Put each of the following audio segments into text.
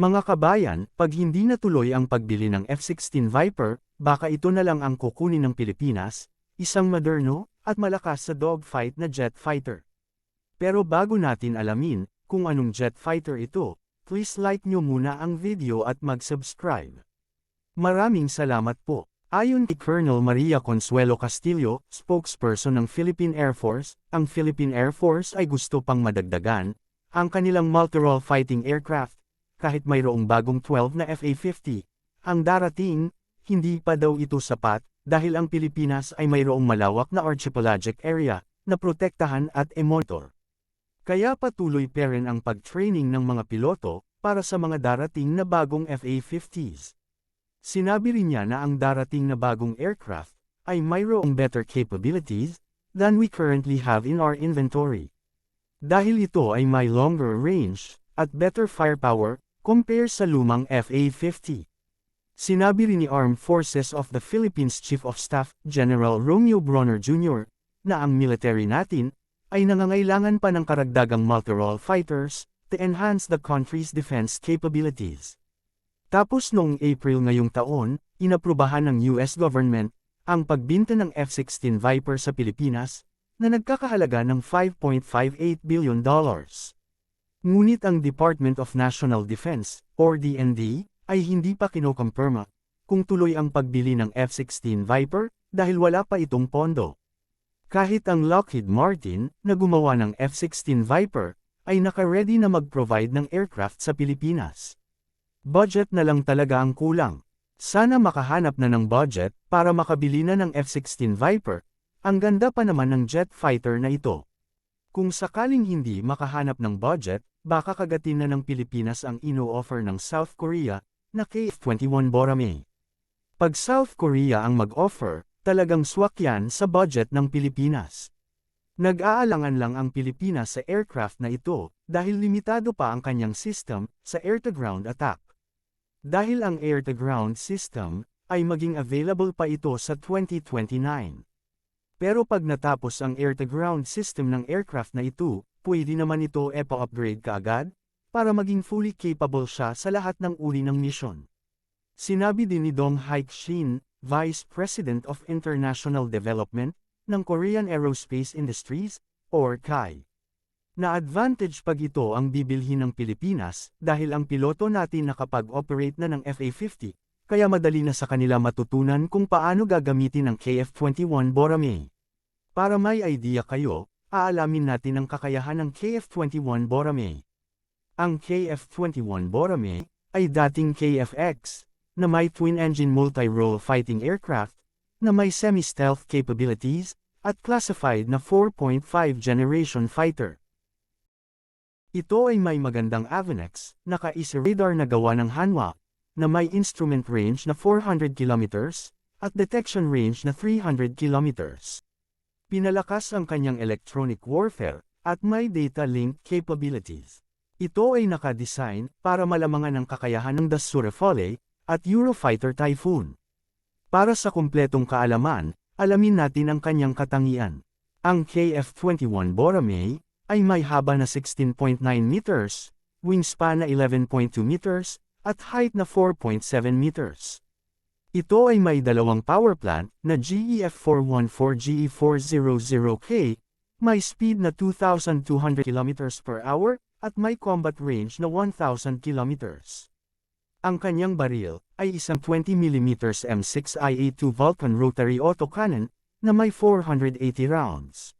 Mga kabayan, pag hindi natuloy ang pagbili ng F-16 Viper, baka ito na lang ang kukunin ng Pilipinas, isang moderno, at malakas sa dogfight na jet fighter. Pero bago natin alamin, kung anong jet fighter ito, please like nyo muna ang video at mag-subscribe. Maraming salamat po. Ayon kay Colonel Maria Consuelo Castillo, spokesperson ng Philippine Air Force, ang Philippine Air Force ay gusto pang madagdagan ang kanilang multi-role fighting aircraft, kahit mayroong bagong 12 na FA-50. Ang darating, hindi pa daw ito sapat, dahil ang Pilipinas ay mayroong malawak na archipelagic area, na protektahan at emonitor. Kaya patuloy pa rin ang pag-training ng mga piloto, para sa mga darating na bagong FA-50s. Sinabi rin niya na ang darating na bagong aircraft, ay mayroong better capabilities, than we currently have in our inventory. Dahil ito ay may longer range, at better firepower, compare sa lumang FA-50. Sinabi rin ni Armed Forces of the Philippines Chief of Staff, General Romeo Bronner Jr., na ang military natin, ay nangangailangan pa ng karagdagang multi-role fighters, to enhance the country's defense capabilities. Tapos noong April ngayong taon, inaprubahan ng US government ang pagbinta ng F-16 Viper sa Pilipinas na nagkakahalaga ng 5.58 billion dollars. Ngunit ang Department of National Defense, or DND, ay hindi pa kinokompirma kung tuloy ang pagbili ng F-16 Viper dahil wala pa itong pondo. Kahit ang Lockheed Martin, na gumawa ng F-16 Viper, ay naka-ready na mag-provide ng aircraft sa Pilipinas. Budget na lang talaga ang kulang. Sana makahanap na ng budget para makabili na ng F-16 Viper. Ang ganda pa naman ng jet fighter na ito. Kung sakaling hindi makahanap ng budget, baka kagatin na ng Pilipinas ang ino-offer ng South Korea na KF-21 Borame. Pag South Korea ang mag-offer, talagang swak yan sa budget ng Pilipinas. Nag-aalangan lang ang Pilipinas sa aircraft na ito dahil limitado pa ang kanyang system sa air-to-ground attack. Dahil ang air-to-ground system ay maging available pa ito sa 2029. Pero pag natapos ang air-to-ground system ng aircraft na ito, pwede naman ito epa-upgrade kaagad, para maging fully capable siya sa lahat ng uri ng mission. Sinabi din ni Dong Haik Shin, Vice President of International Development, ng Korean Aerospace Industries, or KAI na advantage pag ito ang bibilhin ng Pilipinas dahil ang piloto natin nakapag-operate na ng FA-50, kaya madali na sa kanila matutunan kung paano gagamitin ang KF-21 Borame. Para may idea kayo, aalamin natin ang kakayahan ng KF-21 Borame. Ang KF-21 Borame ay dating KFX, na may twin-engine multi-role fighting aircraft, na may semi-stealth capabilities, at classified na 4.5 generation fighter. Ito ay may magandang Avenex, naka-isa radar na gawa ng Hanwha, na may instrument range na 400 km, at detection range na 300 km. Pinalakas ang kanyang electronic warfare, at may data link capabilities. Ito ay naka-design para malamangan ang kakayahan ng Dassault Rafale at Eurofighter Typhoon. Para sa kumpletong kaalaman, alamin natin ang kanyang katangian. Ang KF-21 Borame ay may haba na 16.9 meters, wingspan na 11.2 meters, at height na 4.7 meters. Ito ay may dalawang power plant na GEF414GE400K, may speed na 2,200 km per hour, at may combat range na 1,000 km. Ang kanyang baril ay isang 20mm M6IA2 Vulcan rotary autocannon na may 480 rounds.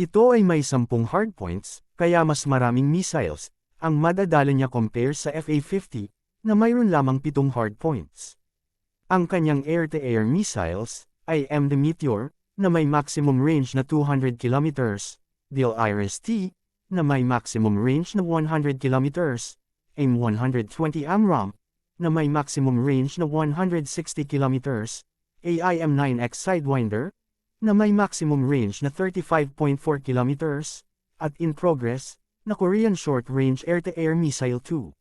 Ito ay may 10 hardpoints, kaya mas maraming missiles, ang madadala niya compare sa FA-50, na mayroon lamang 7 hardpoints. Ang kanyang air-to-air -air missiles, ay MD Meteor, na may maximum range na 200 km, DIL IRS-T, na may maximum range na 100 km, AIM-120 AMRAAM, na may maximum range na 160 km, AIM-9X Sidewinder, na may maximum range na 35.4 km, at in progress, na Korean Short-Range Air-to-Air Missile 2.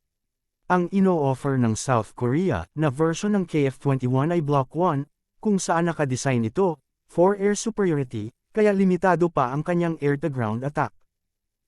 Ang ino-offer ng South Korea na version ng KF-21 ay Block 1, kung saan nakadesign ito, for air superiority, kaya limitado pa ang kanyang air-to-ground attack.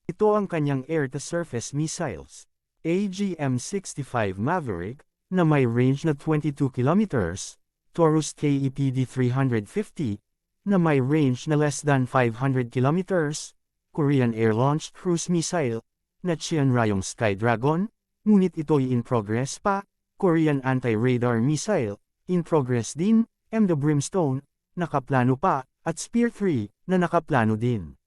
Ito ang kanyang air-to-surface missiles. AGM-65 Maverick, na may range na 22 kilometers, Taurus E KEPD-350, na may range na less than 500 kilometers, Korean Air-Launched Cruise Missile, na Cheonryong Skydragon, ngunit ito'y in progress pa, Korean Anti-Radar Missile, in progress din, M. The Brimstone, nakaplano pa, at Spear 3, na nakaplano din.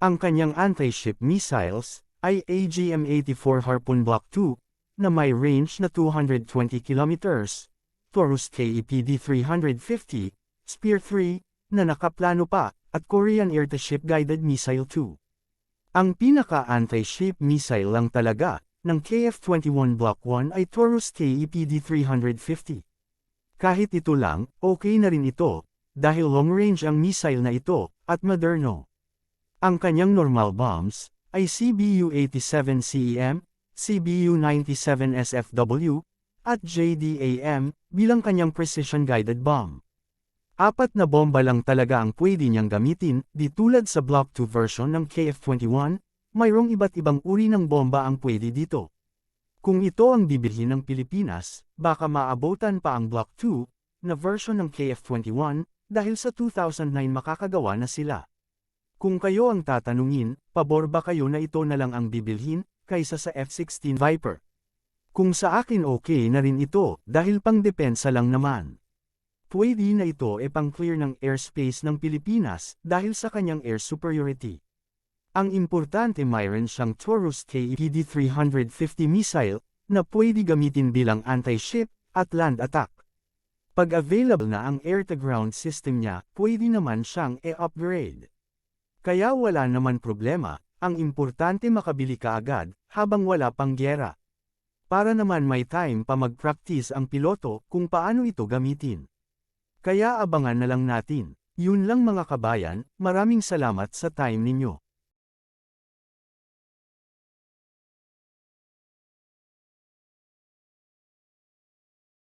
Ang kanyang anti-ship missiles, ay AGM-84 Harpoon Block 2, na may range na 220 kilometers, Taurus E KEPD-350, Spear 3, na nakaplano pa, at Korean Air-to-Ship Guided Missile 2. Ang pinaka-anti-ship missile lang talaga, ng KF-21 Block 1 ay Taurus E KEPD-350. Kahit ito lang, okay na rin ito, dahil long-range ang missile na ito, at moderno. Ang kanyang normal bombs, ay CBU-87 CEM, CBU-97 SFW, at JDAM, bilang kanyang precision-guided bomb. Apat na bomba lang talaga ang pwede niyang gamitin, di tulad sa Block 2 version ng KF-21, mayroong iba't ibang uri ng bomba ang pwede dito. Kung ito ang bibilhin ng Pilipinas, baka maabotan pa ang Block 2, na version ng KF-21, dahil sa 2009 makakagawa na sila. Kung kayo ang tatanungin, pabor ba kayo na ito na lang ang bibilhin, kaysa sa F-16 Viper? Kung sa akin okay na rin ito, dahil pang depensa lang naman. Pwede na ito e pang-clear ng airspace ng Pilipinas, dahil sa kanyang air superiority. Ang importante mayroon siyang Taurus KEPD-350 missile, na pwede gamitin bilang anti-ship, at land attack. Pag available na ang air-to-ground system niya, pwede naman siyang e-upgrade. Kaya wala naman problema, ang importante makabili ka agad, habang wala pang gyera. Para naman may time pa mag-practice ang piloto kung paano ito gamitin. Kaya abangan na lang natin. Yun lang mga kabayan, maraming salamat sa time ninyo.